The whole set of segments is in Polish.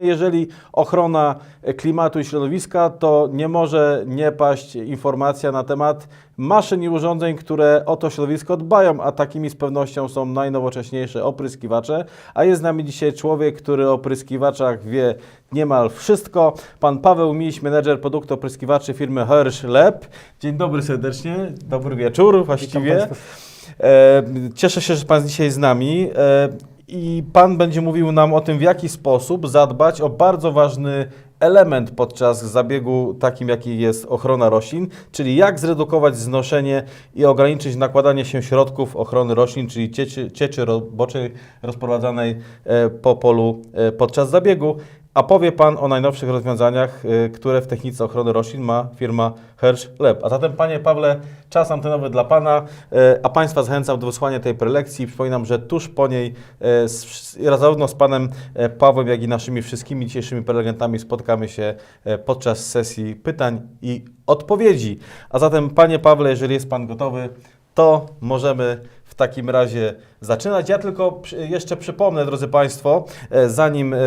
Jeżeli ochrona klimatu i środowiska, to nie może nie paść informacja na temat maszyn i urządzeń, które o to środowisko dbają, a takimi z pewnością są najnowocześniejsze opryskiwacze. A jest z nami dzisiaj człowiek, który o opryskiwaczach wie niemal wszystko. Pan Paweł Miś, menedżer produktu opryskiwaczy firmy Hirsch Lab. Dzień dobry serdecznie, dobry wieczór właściwie. E, Cieszę się, że Pan jest dzisiaj z nami. I Pan będzie mówił nam o tym, w jaki sposób zadbać o bardzo ważny element podczas zabiegu, takim jaki jest ochrona roślin, czyli jak zredukować znoszenie i ograniczyć nakładanie się środków ochrony roślin, czyli cieczy, cieczy roboczej rozprowadzanej e, po polu e, podczas zabiegu. A powie Pan o najnowszych rozwiązaniach, e, które w technice ochrony roślin ma firma Hirsch Lab. A zatem, Panie Pawle, czas antenowy dla Pana, e, a Państwa zachęcam do wysłania tej prelekcji. Przypominam, że tuż po niej wsz- zarówno z Panem Pawłem, jak i naszymi wszystkimi dzisiejszymi prelegentami spotkamy się podczas sesji pytań i odpowiedzi. A zatem, Panie Pawle, jeżeli jest Pan gotowy, to możemy w takim razie zaczynać. Ja tylko jeszcze przypomnę, drodzy Państwo, e, zanim e,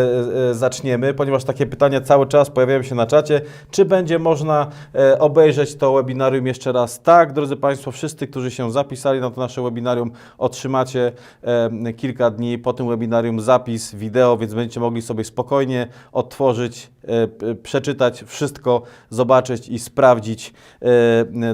e, zaczniemy, ponieważ takie pytania cały czas pojawiają się na czacie, czy będzie można obejrzeć to webinarium jeszcze raz? Tak, drodzy Państwo, wszyscy, którzy się zapisali na to nasze webinarium, otrzymacie kilka dni po tym webinarium zapis wideo, więc będziecie mogli sobie spokojnie otworzyć, p- przeczytać wszystko, zobaczyć i sprawdzić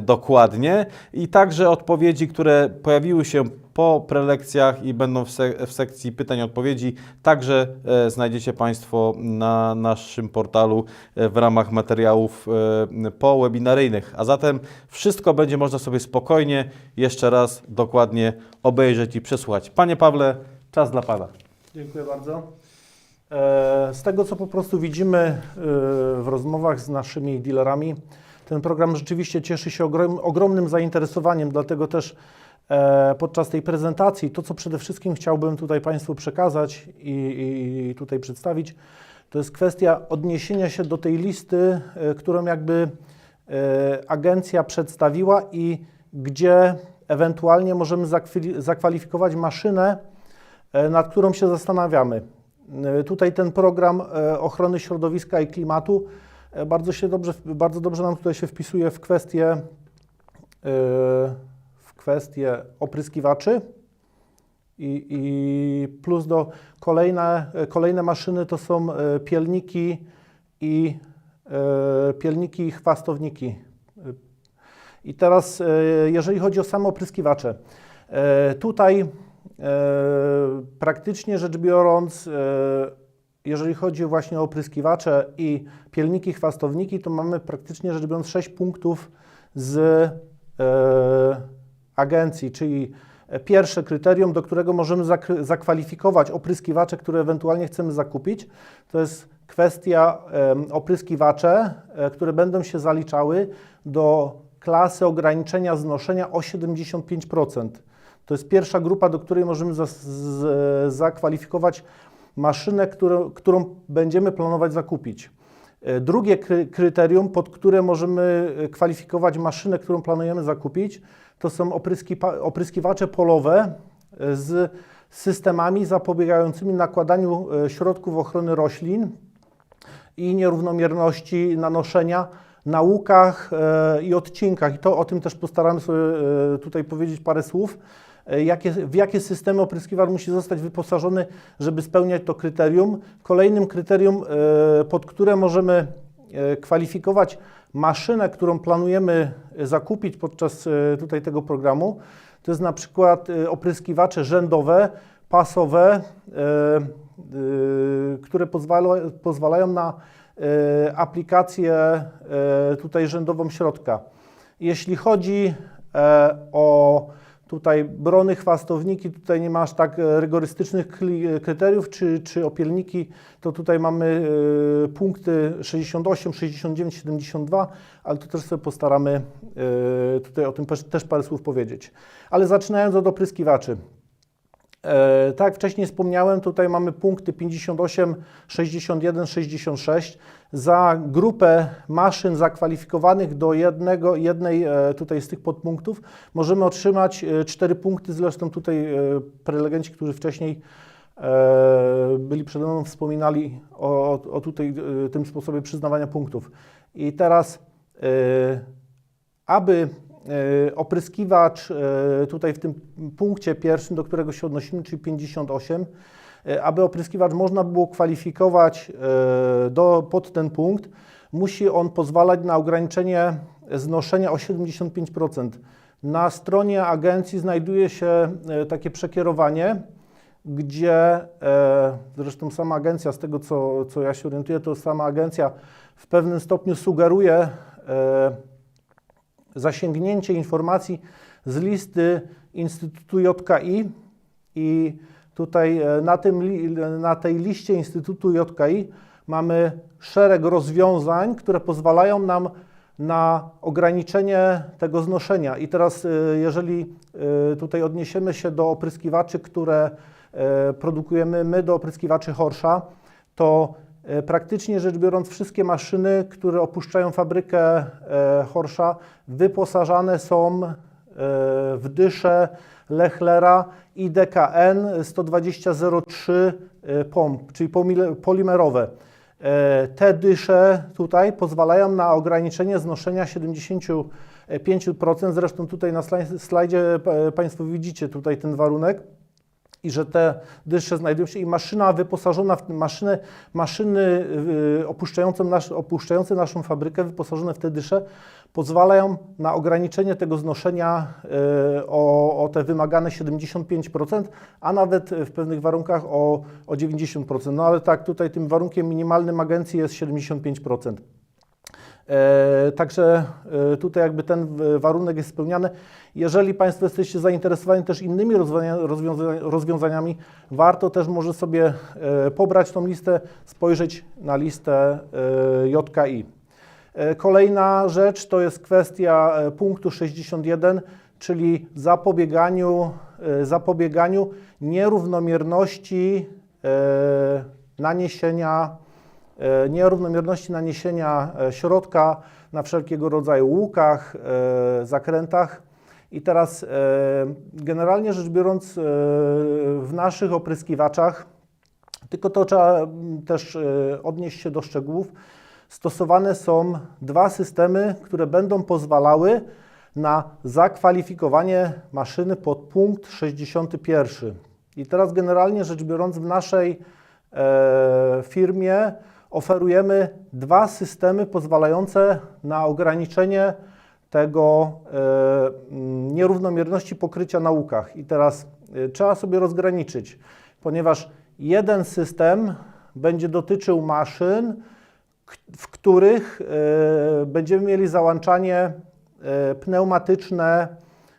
dokładnie. I także odpowiedzi, które pojawiły się po prelekcjach i będą w, sek- w sekcji pytań i odpowiedzi, także e, znajdziecie Państwo na naszym portalu e, w ramach materiałów e, powebinaryjnych. A zatem wszystko będzie można sobie spokojnie jeszcze raz dokładnie obejrzeć i przesłuchać. Panie Pawle, czas dla Pana. Dziękuję bardzo. E, Z tego, co po prostu widzimy e, w rozmowach z naszymi dealerami, ten program rzeczywiście cieszy się ogrom, ogromnym zainteresowaniem, dlatego też podczas tej prezentacji to, co przede wszystkim chciałbym tutaj Państwu przekazać i, i tutaj przedstawić, to jest kwestia odniesienia się do tej listy, e, którą jakby e, agencja przedstawiła i gdzie ewentualnie możemy zakwalifikować maszynę, e, nad którą się zastanawiamy. E, Tutaj ten program e, ochrony środowiska i klimatu e, bardzo się dobrze, bardzo dobrze nam tutaj się wpisuje w kwestię, e, kwestię opryskiwaczy i, i plus do kolejne, kolejne maszyny to są e, pielniki i e, pielniki i chwastowniki. I teraz, e, jeżeli chodzi o same opryskiwacze, tutaj Praktycznie rzecz biorąc, jeżeli chodzi właśnie o opryskiwacze i pielniki, chwastowniki, to mamy praktycznie rzecz biorąc 6 punktów z agencji, czyli pierwsze kryterium, do którego możemy zakwalifikować opryskiwacze, które ewentualnie chcemy zakupić, to jest kwestia opryskiwacze, e, które będą się zaliczały do klasy ograniczenia znoszenia o 75%. To jest pierwsza grupa, do której możemy z, zakwalifikować maszynę, którą, którą będziemy planować zakupić. E, Drugie kry, kryterium, pod które możemy e, kwalifikować maszynę, którą planujemy zakupić, to są opryskipa, opryskiwacze polowe e, z systemami zapobiegającymi nakładaniu e, środków ochrony roślin i nierównomierności nanoszenia na łukach e, i odcinkach. I to o tym też postaramy sobie e, tutaj powiedzieć parę słów. Jakie, w jakie systemy opryskiwacz musi zostać wyposażony, żeby spełniać to kryterium. Kolejnym kryterium, pod które możemy kwalifikować maszynę, którą planujemy e, zakupić podczas e, tutaj tego programu, to jest na przykład e, opryskiwacze rzędowe, pasowe, które pozwala, pozwalają na aplikację tutaj rzędową środka. Jeśli chodzi o tutaj brony, chwastowniki, tutaj nie ma aż tak e, rygorystycznych kli- kryteriów, czy, czy opielniki, to tutaj mamy e, punkty 68, 69, 72, ale to też sobie postaramy e, tutaj o tym też parę słów powiedzieć. Ale zaczynając od opryskiwaczy. E, tak jak wcześniej wspomniałem, tutaj mamy punkty 58, 61, 66. Za grupę maszyn zakwalifikowanych do jednego, jednej e, tutaj z tych podpunktów możemy otrzymać e, 4 punkty, zresztą tutaj e, prelegenci, którzy wcześniej e, byli przede mną wspominali o, o, tutaj e, tym sposobie przyznawania punktów. I teraz, e, aby e, opryskiwacz e, tutaj w tym punkcie pierwszym, do którego się odnosimy, czyli 58, e, aby opryskiwacz można było kwalifikować e, do, pod ten punkt, musi on pozwalać na ograniczenie znoszenia o 75%. Na stronie agencji znajduje się e, takie przekierowanie, gdzie e, zresztą sama agencja, z tego co, co ja się orientuję, to sama agencja w pewnym stopniu sugeruje e, zasięgnięcie informacji z listy Instytutu JKI i tutaj e, na, tym, na tej liście Instytutu JKI mamy szereg rozwiązań, które pozwalają nam na ograniczenie tego znoszenia. I teraz, e, jeżeli e, tutaj odniesiemy się do opryskiwaczy, które produkujemy my, do opryskiwaczy Horsza, to praktycznie rzecz biorąc, wszystkie maszyny, które opuszczają fabrykę e, Horsza, wyposażane są e, w dysze Lechlera IDKN 12003 e, pomp, czyli polimerowe. E, Te dysze tutaj pozwalają na ograniczenie znoszenia 75%. Zresztą tutaj na slaj- slajdzie e, Państwo widzicie tutaj ten warunek i że te dysze znajdują się i maszyna wyposażona w maszyny, maszyny y, opuszczające, opuszczające naszą fabrykę, wyposażone w te dysze, pozwalają na ograniczenie tego znoszenia y, o, o te wymagane 75%, a nawet w pewnych warunkach o, o 90%. No ale tak, tutaj tym warunkiem minimalnym agencji jest 75%. E, Także e, tutaj jakby ten warunek jest spełniany. Jeżeli Państwo jesteście zainteresowani też innymi rozwiązania- rozwiąza- rozwiązaniami, warto też może sobie e, pobrać tą listę, spojrzeć na listę JKI. Kolejna rzecz to jest kwestia punktu 61, czyli zapobieganiu, zapobieganiu nierównomierności naniesienia nierównomierności naniesienia e, środka na wszelkiego rodzaju łukach, e, zakrętach. I teraz e, generalnie rzecz biorąc e, w naszych opryskiwaczach, tylko to trzeba mm, też e, odnieść się do szczegółów, stosowane są dwa systemy, które będą pozwalały na zakwalifikowanie maszyny pod punkt 61. I teraz generalnie rzecz biorąc w naszej e, firmie oferujemy dwa systemy pozwalające na ograniczenie tego mm, nierównomierności pokrycia na łukach. I teraz e, trzeba sobie rozgraniczyć, ponieważ jeden system będzie dotyczył maszyn, w których e, będziemy mieli załączanie e, pneumatyczne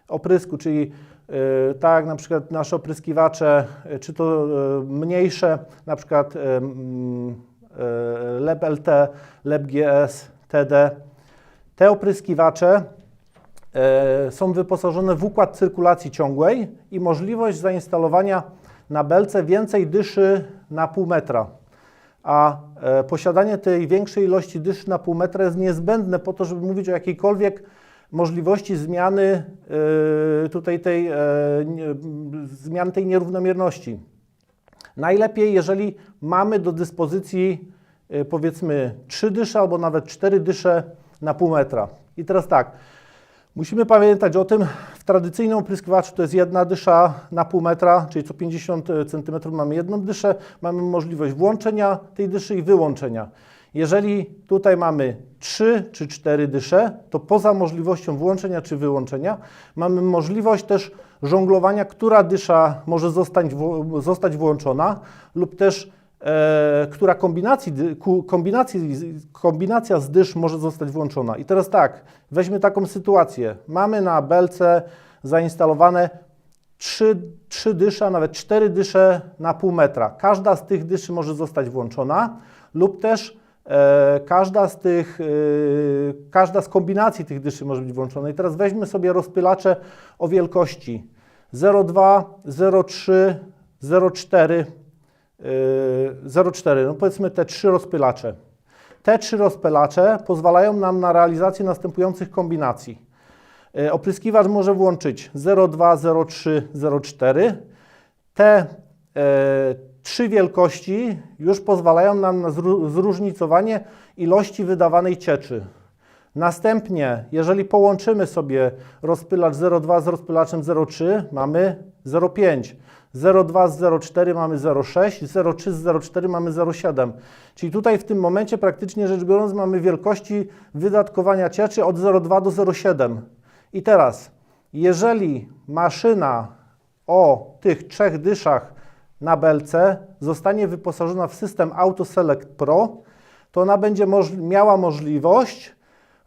oprysku, czyli e, tak na przykład nasze opryskiwacze, e, czy to e, mniejsze, na przykład e, mm, e, LEP LT, LEP GS, TD. Te opryskiwacze e, są wyposażone w układ cyrkulacji ciągłej i możliwość zainstalowania na belce więcej dyszy na pół metra. A e, posiadanie tej większej ilości dyszy na pół metra jest niezbędne po to, żeby mówić o jakiejkolwiek możliwości zmiany tutaj tej, zmiany tej nierównomierności. Najlepiej, jeżeli mamy do dyspozycji y, powiedzmy 3 dysze albo nawet 4 dysze na pół metra. I teraz tak, musimy pamiętać o tym, w tradycyjnym opryskiwaczu to jest jedna dysza na pół metra, czyli co 50 cm mamy jedną dyszę, mamy możliwość włączenia tej dyszy i wyłączenia. Jeżeli tutaj mamy 3 czy 4 dysze, to poza możliwością włączenia czy wyłączenia mamy możliwość też żonglowania, która dysza może zostać, zostać włączona lub też e, która kombinacji, kombinacji, kombinacja z dysz może zostać włączona. I teraz tak, weźmy taką sytuację. Mamy na belce zainstalowane trzy, trzy dysze, a nawet cztery dysze na pół metra. Każda z tych dyszy może zostać włączona lub też każda z tych, e, każda z kombinacji tych dyszy może być włączona. I teraz weźmy sobie rozpylacze o wielkości 0,2, 0,3, 0,4, e, 0,4, no powiedzmy te trzy rozpylacze. Te trzy rozpylacze pozwalają nam na realizację następujących kombinacji. E, Opryskiwacz może włączyć 0,2, 0,3, 0,4. Te e, trzy wielkości już pozwalają nam na zró- zróżnicowanie ilości wydawanej cieczy. Następnie, jeżeli połączymy sobie rozpylacz 0,2 z rozpylaczem 0,3, mamy 0,5. 0,2 z 0,4 mamy 0,6, 0,3 z 0,4 mamy 0,7. Czyli tutaj w tym momencie praktycznie rzecz biorąc mamy wielkości wydatkowania cieczy od 0,2 do 0,7. I teraz, jeżeli maszyna o tych trzech dyszach na belce zostanie wyposażona w system Auto Select Pro, to ona będzie moż miała możliwość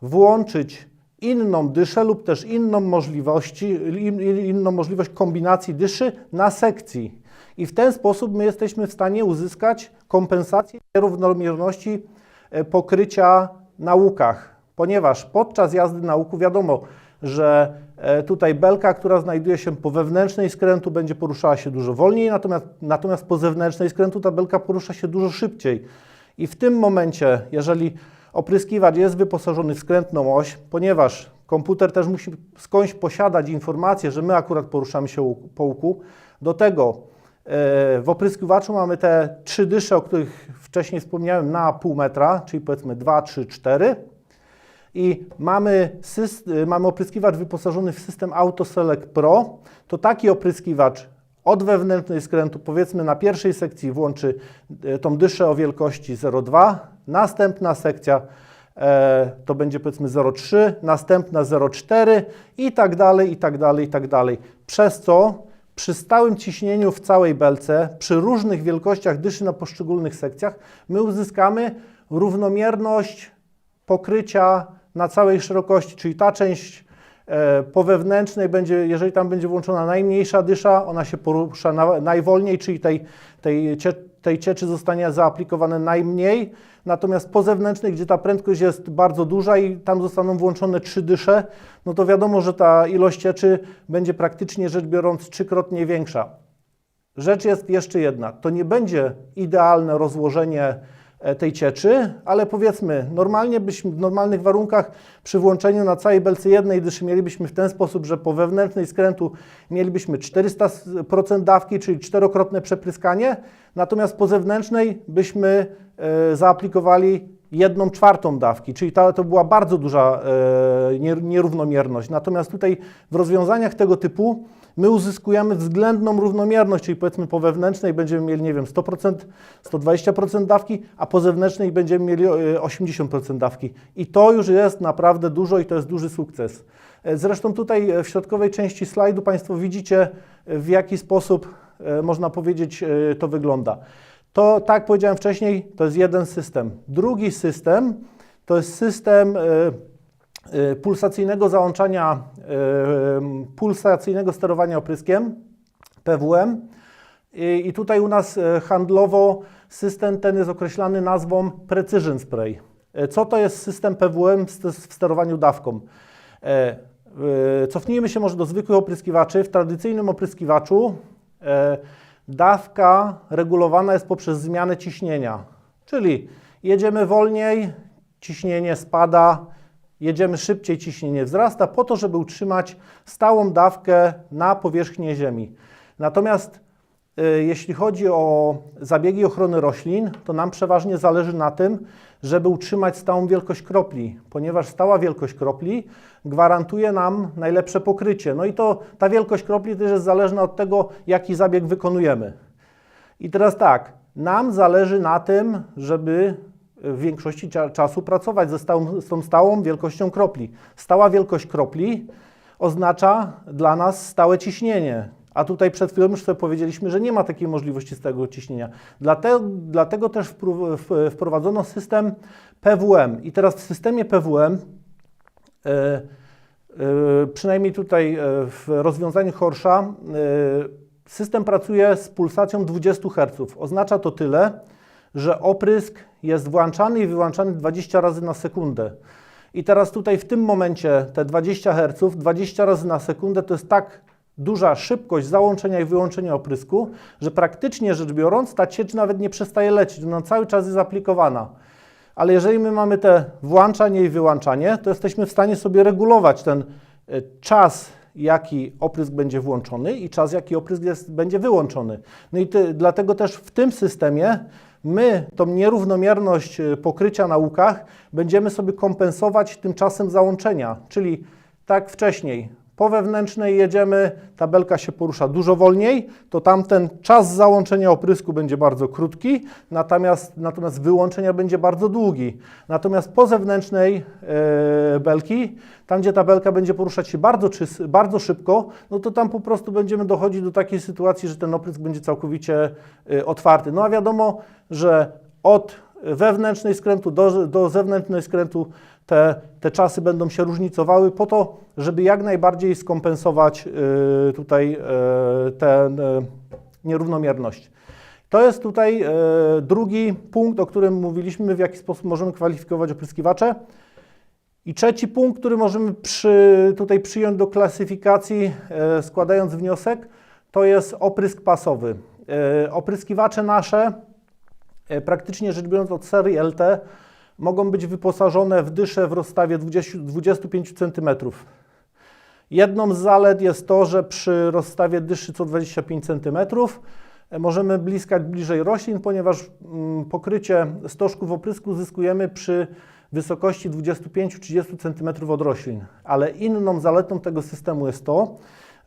włączyć inną dyszę lub też inną, możliwości, in, inną możliwość kombinacji dyszy na sekcji. I w ten sposób my jesteśmy w stanie uzyskać kompensację nierównomierności e, pokrycia na łukach, ponieważ podczas jazdy na łuku wiadomo, że tutaj belka, która znajduje się po wewnętrznej skrętu, będzie poruszała się dużo wolniej, natomiast, natomiast po zewnętrznej skrętu ta belka porusza się dużo szybciej. I w tym momencie, jeżeli opryskiwacz jest wyposażony w skrętną oś, ponieważ komputer też musi skądś posiadać informację, że my akurat poruszamy się po łuku, do tego e, w opryskiwaczu mamy te trzy dysze, o których wcześniej wspomniałem, na pół metra, czyli powiedzmy 2, 3, 4 i mamy, syst- y, mamy opryskiwacz wyposażony w system Auto Select Pro, to taki opryskiwacz od wewnętrznej skrętu, powiedzmy na pierwszej sekcji włączy y, tą dyszę o wielkości 0,2, następna sekcja e, to będzie powiedzmy 0,3, następna 0,4 i tak dalej, i tak dalej, i tak dalej. Przez co przy stałym ciśnieniu w całej belce, przy różnych wielkościach dyszy na poszczególnych sekcjach, my uzyskamy równomierność pokrycia na całej szerokości, czyli ta część e, po wewnętrznej będzie, jeżeli tam będzie włączona najmniejsza dysza, ona się porusza na, najwolniej, czyli tej, tej, tej cieczy zostanie zaaplikowane najmniej, natomiast po zewnętrznej, gdzie ta prędkość jest bardzo duża i tam zostaną włączone trzy dysze, no to wiadomo, że ta ilość cieczy będzie praktycznie rzecz biorąc trzykrotnie większa. Rzecz jest jeszcze jedna. To nie będzie idealne rozłożenie tej cieczy, ale powiedzmy, normalnie byśmy w normalnych warunkach przy włączeniu na całej belce jednej dyszy mielibyśmy w ten sposób, że po wewnętrznej skrętu mielibyśmy 400% dawki, czyli czterokrotne przepryskanie, natomiast po zewnętrznej byśmy e, zaaplikowali jedną czwartą dawki, czyli ta, to była bardzo duża e, nier- nierównomierność. Natomiast tutaj w rozwiązaniach tego typu my uzyskujemy względną równomierność, czyli powiedzmy po wewnętrznej będziemy mieli, nie wiem, 100%, 120% dawki, a po zewnętrznej będziemy mieli e, 80% dawki. I to już jest naprawdę dużo i to jest duży sukces. E, Zresztą tutaj e, w środkowej części slajdu Państwo widzicie, e, w jaki sposób, e, można powiedzieć, e, to wygląda. To, tak powiedziałem wcześniej, to jest jeden system. Drugi system to jest system e, e, pulsacyjnego załączania, e, pulsacyjnego sterowania opryskiem, PWM. I, tutaj u nas e, handlowo system ten jest określany nazwą Precision Spray. Co to jest system PWM w st- w sterowaniu dawką? Cofnijmy się może do zwykłych opryskiwaczy. W tradycyjnym opryskiwaczu dawka regulowana jest poprzez zmianę ciśnienia. Czyli jedziemy wolniej, ciśnienie spada, jedziemy szybciej, ciśnienie wzrasta, po to, żeby utrzymać stałą dawkę na powierzchni Ziemi. Natomiast y, jeśli chodzi o zabiegi ochrony roślin, to nam przeważnie zależy na tym, żeby utrzymać stałą wielkość kropli, ponieważ stała wielkość kropli gwarantuje nam najlepsze pokrycie. No i to ta wielkość kropli też jest zależna od tego, jaki zabieg wykonujemy. I teraz tak, nam zależy na tym, żeby w większości cza- czasu pracować ze stałą, z tą stałą wielkością kropli. Stała wielkość kropli oznacza dla nas stałe ciśnienie. A tutaj przed chwilą już sobie powiedzieliśmy, że nie ma takiej możliwości stałego ciśnienia. Dlatego, dlatego też wprowadzono system PWM. I teraz w systemie PWM e, e, przynajmniej tutaj e, w rozwiązaniu Horsza system pracuje z pulsacją 20 Hz. Oznacza to tyle, że oprysk jest włączany i wyłączany 20 razy na sekundę. I teraz tutaj w tym momencie te 20 Hz, 20 razy na sekundę to jest tak duża szybkość załączenia i wyłączenia oprysku, że praktycznie rzecz biorąc ta ciecz nawet nie przestaje lecieć, ona cały czas jest aplikowana. Ale jeżeli my mamy te włączanie i wyłączanie, to jesteśmy w stanie sobie regulować ten e, czas, jaki oprysk będzie włączony i czas, jaki oprysk jest, będzie wyłączony. No i ty, dlatego też w tym systemie my tą nierównomierność y, pokrycia na łukach będziemy sobie kompensować tym czasem załączenia, czyli tak wcześniej. Po wewnętrznej jedziemy, tabelka się porusza dużo wolniej, to tamten czas załączenia oprysku będzie bardzo krótki, natomiast, natomiast wyłączenia będzie bardzo długi. Natomiast po zewnętrznej e, belki, tam gdzie ta belka będzie poruszać się bardzo, bardzo szybko, no to tam po prostu będziemy dochodzić do takiej sytuacji, że ten oprysk będzie całkowicie e, otwarty. No a wiadomo, że od wewnętrznej skrętu do, do zewnętrznej skrętu te, te czasy będą się różnicowały po to, żeby jak najbardziej skompensować y, tutaj y, tę y, nierównomierność. To jest tutaj drugi punkt, o którym mówiliśmy, w jaki sposób możemy kwalifikować opryskiwacze. I trzeci punkt, który możemy przy, tutaj przyjąć do klasyfikacji, składając wniosek, to jest oprysk pasowy. Opryskiwacze nasze, praktycznie rzecz biorąc od serii LT, mogą być wyposażone w dysze w rozstawie 20, 25 cm. Jedną z zalet jest to, że przy rozstawie dyszy co 25 cm możemy bliskać bliżej roślin, ponieważ mm, pokrycie stożków oprysku uzyskujemy przy wysokości 25-30 cm od roślin. Ale inną zaletą tego systemu jest to,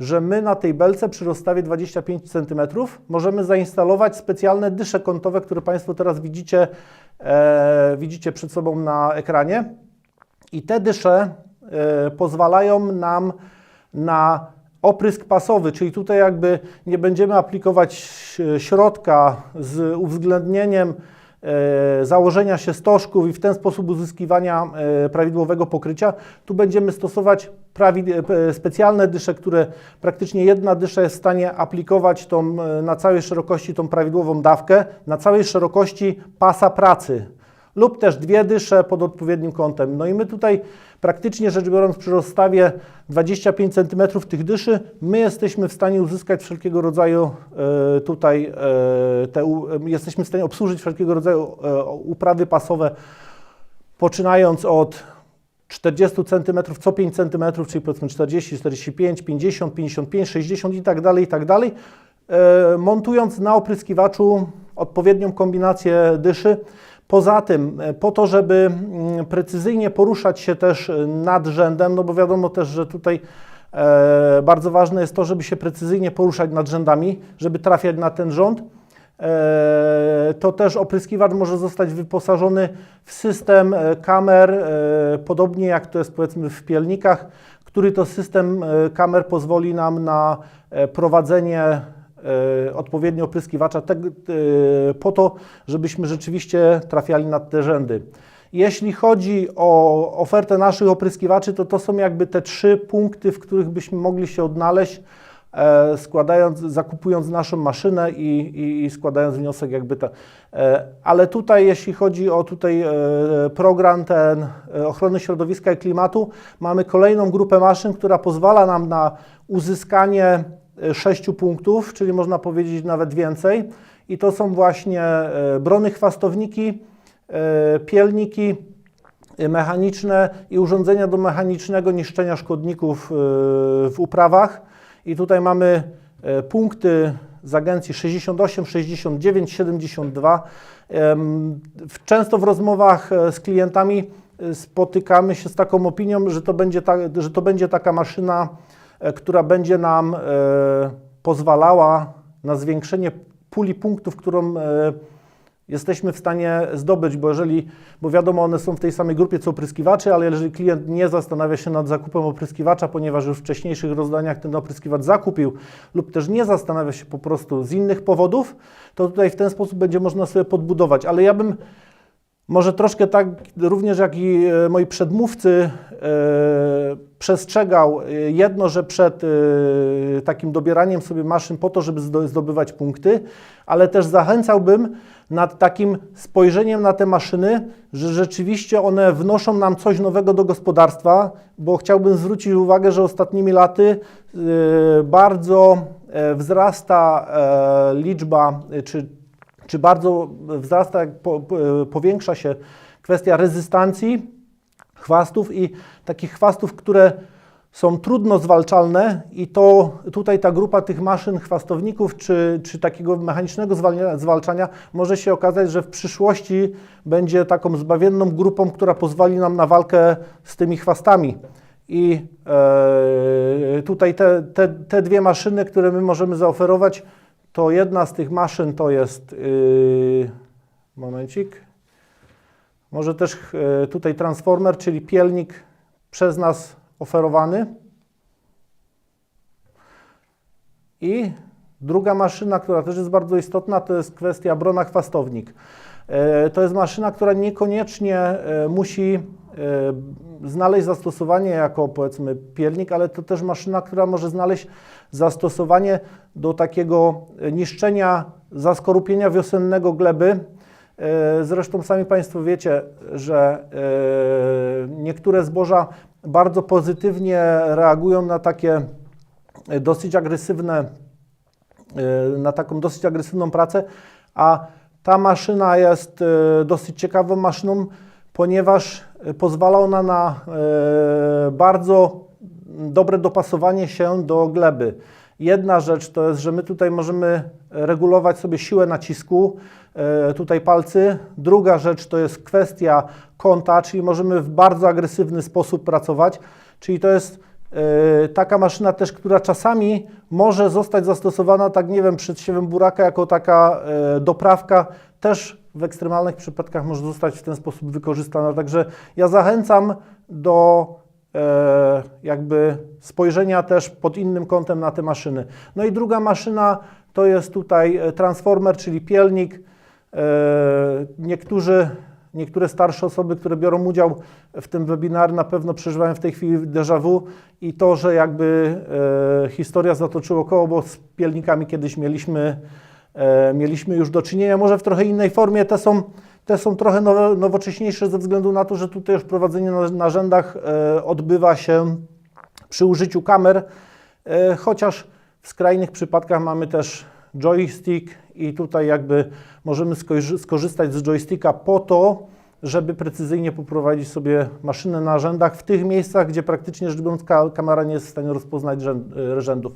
że my na tej belce przy rozstawie 25 cm możemy zainstalować specjalne dysze kątowe, które Państwo teraz widzicie, e, widzicie przed sobą na ekranie. I te dysze e, pozwalają nam na oprysk pasowy, czyli tutaj jakby nie będziemy aplikować e, środka z uwzględnieniem e, założenia się stożków i w ten sposób uzyskiwania e, prawidłowego pokrycia. Tu będziemy stosować e, specjalne dysze, które praktycznie jedna dysza jest w stanie aplikować tą, e, na całej szerokości tą prawidłową dawkę, na całej szerokości pasa pracy lub też dwie dysze pod odpowiednim kątem. No i my tutaj praktycznie rzecz biorąc przy rozstawie 25 cm tych dyszy, my jesteśmy w stanie uzyskać wszelkiego rodzaju e, tutaj, e, te, e, jesteśmy w stanie obsłużyć wszelkiego rodzaju uprawy pasowe, poczynając od 40 cm co 5 cm, czyli powiedzmy 40, 45, 50, 55, 60 i tak dalej, i tak dalej, montując na opryskiwaczu odpowiednią kombinację dyszy. Poza tym, e, po to, żeby mm, precyzyjnie poruszać się też e, nad rzędem, no bo wiadomo też, że tutaj e, bardzo ważne jest to, żeby się precyzyjnie poruszać nad rzędami, żeby trafiać na ten rząd. E, to też opryskiwacz może zostać wyposażony w system e, kamer, e, podobnie jak to jest powiedzmy w pielnikach, który to system kamer pozwoli nam na prowadzenie odpowiednio opryskiwacza te, e, po to, żebyśmy rzeczywiście trafiali nad te rzędy. Jeśli chodzi o ofertę naszych opryskiwaczy, to to są jakby te trzy punkty, w których byśmy mogli się odnaleźć, e, składając, zakupując naszą maszynę i, i, i składając wniosek jakby ta. E, ale tutaj, jeśli chodzi o tutaj e, program ten e, ochrony środowiska i klimatu, mamy kolejną grupę maszyn, która pozwala nam na uzyskanie e, sześciu punktów, czyli można powiedzieć nawet więcej. I to są właśnie e, brony chwastowniki, e, pielniki, mechaniczne i urządzenia do mechanicznego niszczenia szkodników w uprawach. I tutaj mamy e, punkty z agencji 68, 69, 72. Em, w- Często w rozmowach e, z klientami e, spotykamy się z taką opinią, że to będzie, ta, że to będzie taka maszyna, e, która będzie nam e, pozwalała na zwiększenie puli punktów, którą e, jesteśmy w stanie zdobyć, bo jeżeli, bo wiadomo, one są w tej samej grupie co opryskiwacze, ale jeżeli klient nie zastanawia się nad zakupem opryskiwacza, ponieważ już w wcześniejszych rozdaniach ten opryskiwacz zakupił lub też nie zastanawia się po prostu z innych powodów, to tutaj w ten sposób będzie można sobie podbudować. Ale ja bym może troszkę tak, również jak i e, moi przedmówcy, e, przestrzegał e, jedno, że przed takim dobieraniem sobie maszyn po to, żeby zdo- zdobywać punkty, ale też zachęcałbym nad takim spojrzeniem na te maszyny, że rzeczywiście one wnoszą nam coś nowego do gospodarstwa, bo chciałbym zwrócić uwagę, że ostatnimi laty bardzo wzrasta liczba czy czy bardzo wzrasta, powiększa się kwestia rezystancji chwastów i takich chwastów, które są trudno zwalczalne i to tutaj ta grupa tych maszyn chwastowników czy, czy takiego mechanicznego zwalczania może się okazać, że w przyszłości będzie taką zbawienną grupą, która pozwoli nam na walkę z tymi chwastami. I e, tutaj te, te, te dwie maszyny, które my możemy zaoferować, to jedna z tych maszyn to jest, yy, momencik, może też e, tutaj transformer, czyli pielnik przez nas oferowany. I druga maszyna, która też jest bardzo istotna, to jest kwestia brona chwastownik. E, To jest maszyna, która niekoniecznie e, musi znaleźć zastosowanie jako powiedzmy pielnik, ale to też maszyna, która może znaleźć zastosowanie do takiego e, niszczenia zaskorupienia wiosennego gleby. E, Zresztą sami Państwo wiecie, że e, niektóre zboża bardzo pozytywnie reagują na takie e, dosyć agresywne, e, na taką dosyć agresywną pracę, a ta maszyna jest e, dosyć ciekawą maszyną, ponieważ e, pozwala ona na e, bardzo dobre dopasowanie się do gleby. Jedna rzecz to jest, że my tutaj możemy regulować sobie siłę nacisku, e, tutaj palcy. Druga rzecz to jest kwestia kąta, czyli możemy w bardzo agresywny sposób pracować, czyli to jest e, taka maszyna też, która czasami może zostać zastosowana, tak nie wiem, przed siewem buraka jako taka doprawka, też w ekstremalnych przypadkach może zostać w ten sposób wykorzystana. Także ja zachęcam do e, jakby spojrzenia też pod innym kątem na te maszyny. No i druga maszyna to jest tutaj e, transformer, czyli pielnik. E, Niektórzy, niektóre starsze osoby, które biorą udział w tym webinarze na pewno przeżywają w tej chwili déjà vu i to, że jakby e, historia zatoczyła koło, bo z pielnikami kiedyś mieliśmy, mieliśmy już do czynienia, może w trochę innej formie. Te są, te są trochę nowe, nowocześniejsze ze względu na to, że tutaj już prowadzenie na narzędach e, odbywa się przy użyciu kamer, e, chociaż w skrajnych przypadkach mamy też joystick i tutaj jakby możemy skorzy- skorzystać z joysticka po to, żeby precyzyjnie poprowadzić sobie maszynę na rzędach w tych miejscach, gdzie praktycznie rzecz biorąc ka- kamera nie jest w stanie rozpoznać rzęd, e, rzędów.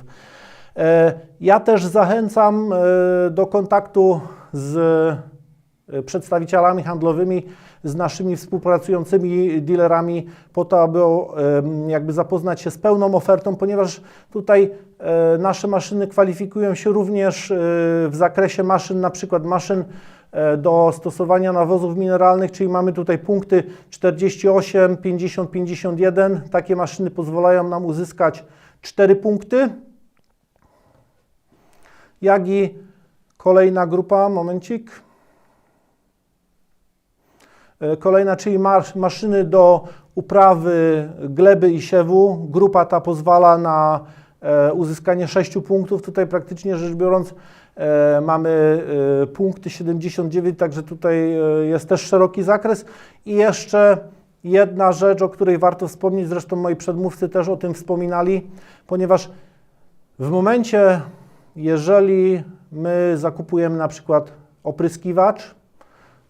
E, Ja też zachęcam e, do kontaktu z e, przedstawicielami handlowymi, z naszymi współpracującymi dealerami po to, aby jakby zapoznać się z pełną ofertą, ponieważ tutaj nasze maszyny kwalifikują się również w zakresie maszyn, na przykład maszyn do stosowania nawozów mineralnych, czyli mamy tutaj punkty 48, 50, 51. Takie maszyny pozwalają nam uzyskać 4 punkty. Jak i kolejna grupa, momencik. E, Kolejna, czyli masz, maszyny do uprawy gleby i siewu. Grupa ta pozwala na e, uzyskanie 6 punktów. Tutaj praktycznie rzecz biorąc e, mamy punkty 79, także tutaj jest też szeroki zakres. I jeszcze jedna rzecz, o której warto wspomnieć, zresztą moi przedmówcy też o tym wspominali, ponieważ w momencie, jeżeli my zakupujemy na przykład opryskiwacz,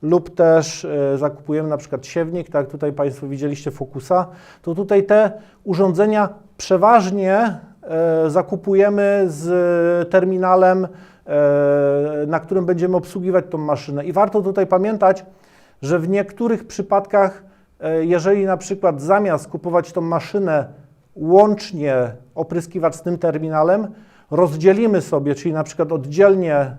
lub też e, zakupujemy na przykład siewnik, tak tutaj Państwo widzieliście Focusa, to tutaj te urządzenia przeważnie e, zakupujemy z terminalem, e, na którym będziemy obsługiwać tą maszynę. I warto tutaj pamiętać, że w niektórych przypadkach, jeżeli na przykład zamiast kupować tą maszynę łącznie opryskiwacz z tym terminalem, rozdzielimy sobie, czyli na przykład oddzielnie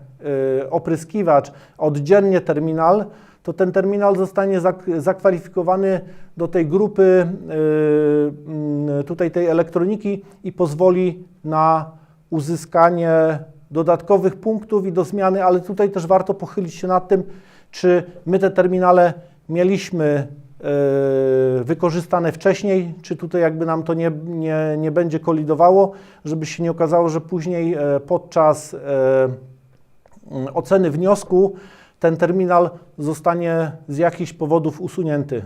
y, opryskiwacz, oddzielnie terminal, to ten terminal zostanie zak- zakwalifikowany do tej grupy y, mm, tutaj tej elektroniki i pozwoli na uzyskanie dodatkowych punktów i do zmiany, ale tutaj też warto pochylić się nad tym, czy my te terminale mieliśmy wykorzystane wcześniej, czy tutaj jakby nam to nie, nie, nie będzie kolidowało, żeby się nie okazało, że później e, podczas e, oceny wniosku ten terminal zostanie z jakichś powodów usunięty.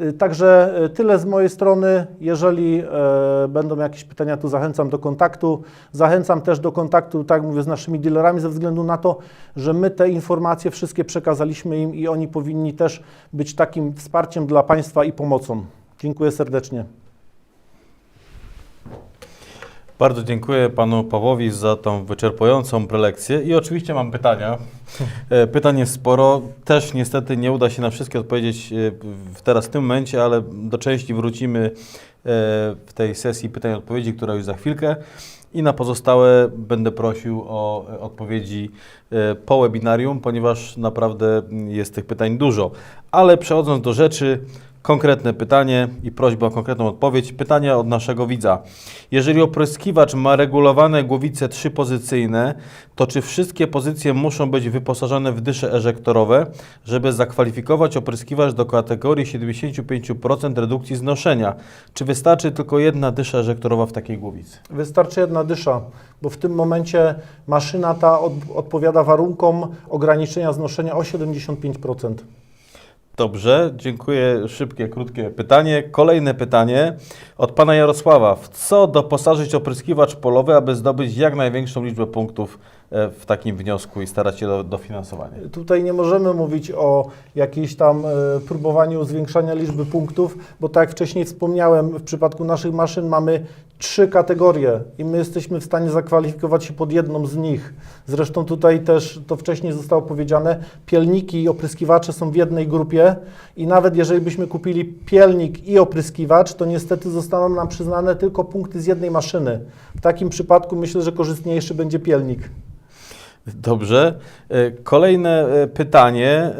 Y, Także y, tyle z mojej strony. Jeżeli e, będą jakieś pytania, to zachęcam do kontaktu. Zachęcam też do kontaktu, tak mówię, z naszymi dealerami, ze względu na to, że my te informacje wszystkie przekazaliśmy im i oni powinni też być takim wsparciem dla Państwa i pomocą. Dziękuję serdecznie. Bardzo dziękuję panu Pawłowi za tą wyczerpującą prelekcję i oczywiście mam pytania. E, Pytań jest sporo. Też niestety nie uda się na wszystkie odpowiedzieć e, teraz w tym momencie, ale do części wrócimy e, w tej sesji pytań i odpowiedzi, która już za chwilkę. I na pozostałe będę prosił o odpowiedzi po webinarium, ponieważ naprawdę jest tych pytań dużo. Ale przechodząc do rzeczy, konkretne pytanie i prośba o konkretną odpowiedź. Pytanie od naszego widza. Jeżeli opryskiwacz ma regulowane głowice trzypozycyjne, to czy wszystkie pozycje muszą być wyposażone w dysze eżektorowe, żeby zakwalifikować opryskiwacz do kategorii 75% redukcji znoszenia? Czy wystarczy tylko jedna dysza eżektorowa w takiej głowicy? Wystarczy jedna dysza, bo w tym momencie maszyna ta od, odpowiada warunkom ograniczenia znoszenia o 75%. Dobrze, dziękuję. Szybkie, krótkie pytanie. Kolejne pytanie od pana Jarosława. W co doposażyć opryskiwacz polowy, aby zdobyć jak największą liczbę punktów e, w takim wniosku i starać się do dofinansowania? Tutaj nie możemy mówić o jakimś tam e, próbowaniu zwiększania liczby punktów, bo tak jak wcześniej wspomniałem, w przypadku naszych maszyn mamy trzy kategorie i my jesteśmy w stanie zakwalifikować się pod jedną z nich. Zresztą tutaj też to wcześniej zostało powiedziane, pielniki i opryskiwacze są w jednej grupie i nawet jeżeli byśmy kupili pielnik i opryskiwacz, to niestety zostaną nam przyznane tylko punkty z jednej maszyny. W takim przypadku myślę, że korzystniejszy będzie pielnik. Dobrze. E, Kolejne e, pytanie. E,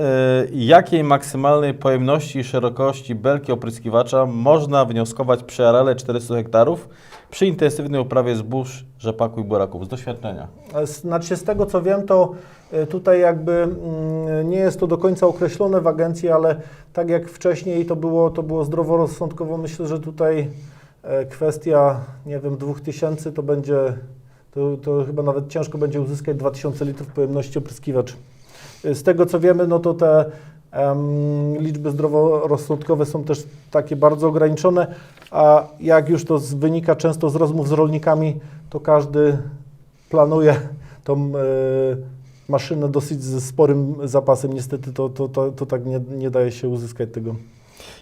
Jakiej maksymalnej pojemności i szerokości belki opryskiwacza można wnioskować przy arale 400 hektarów przy intensywnej uprawie zbóż, rzepaku i buraków? Z doświadczenia. Znaczy z tego co wiem, to tutaj jakby mm, nie jest to do końca określone w agencji, ale tak jak wcześniej to było, to było zdroworozsądkowo. Myślę, że tutaj kwestia, nie wiem, 2000 to będzie, to, to chyba nawet ciężko będzie uzyskać 2000 litrów pojemności opryskiwacz. Y, Z tego co wiemy, no to te em, liczby zdroworozsądkowe są też takie bardzo ograniczone, a jak już to z, wynika często z rozmów z rolnikami, to każdy planuje tą e, maszynę dosyć ze sporym zapasem. Niestety to, to, to, to tak nie, nie daje się uzyskać tego.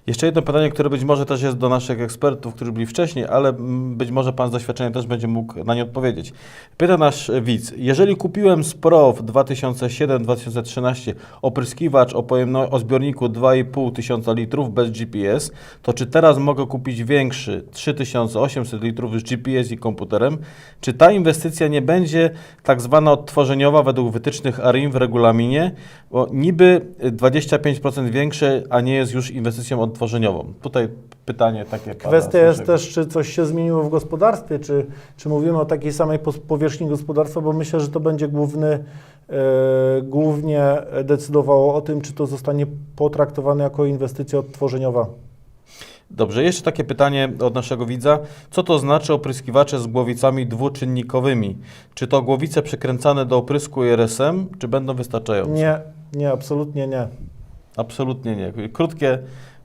Jeszcze jedno pytanie, które być może też jest do naszych ekspertów, którzy byli wcześniej, ale być może Pan z doświadczenia też będzie mógł na nie odpowiedzieć. Pyta nasz widz, jeżeli kupiłem z PRO w 2007-2013 opryskiwacz o, pojemno, o zbiorniku 2,5 tysiąca litrów bez GPS, to czy teraz mogę kupić większy 3800 litrów z GPS i komputerem? Czy ta inwestycja nie będzie tak zwana odtworzeniowa według wytycznych ARIM w regulaminie? Bo niby 25% większe, a nie jest już inwestycją odtworzeniową. Tutaj pytanie takie Kwestia jest też, czy coś się zmieniło w gospodarstwie, czy, czy mówimy o takiej samej powierzchni gospodarstwa, bo myślę, że to będzie główny, e, głównie decydowało o tym, czy to zostanie potraktowane jako inwestycja odtworzeniowa. Dobrze, jeszcze takie pytanie od naszego widza. Co to znaczy opryskiwacze z głowicami dwuczynnikowymi? Czy to głowice przykręcane do oprysku IRS-em, czy będą wystarczające? Nie, nie, absolutnie nie. Absolutnie nie. Krótkie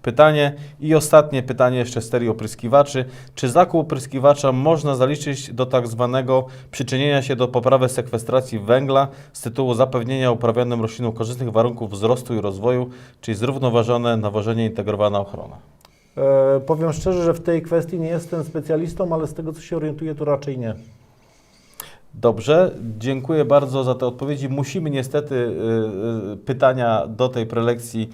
pytanie. I ostatnie pytanie jeszcze z serii opryskiwaczy. Czy zakup opryskiwacza można zaliczyć do tak zwanego przyczynienia się do poprawy sekwestracji węgla z tytułu zapewnienia uprawianym roślinom korzystnych warunków wzrostu i rozwoju, czyli zrównoważone nawożenie, integrowana ochrona? E, powiem szczerze, że w tej kwestii nie jestem specjalistą, ale z tego co się orientuję, to raczej nie. Dobrze, dziękuję bardzo za te odpowiedzi. Musimy niestety y, y, pytania do tej prelekcji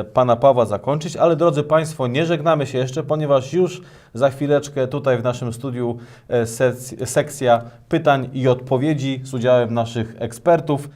y, pana Pawła zakończyć, ale drodzy Państwo, nie żegnamy się jeszcze, ponieważ już za chwileczkę tutaj w naszym studiu sec- sekcja pytań i odpowiedzi z udziałem naszych ekspertów.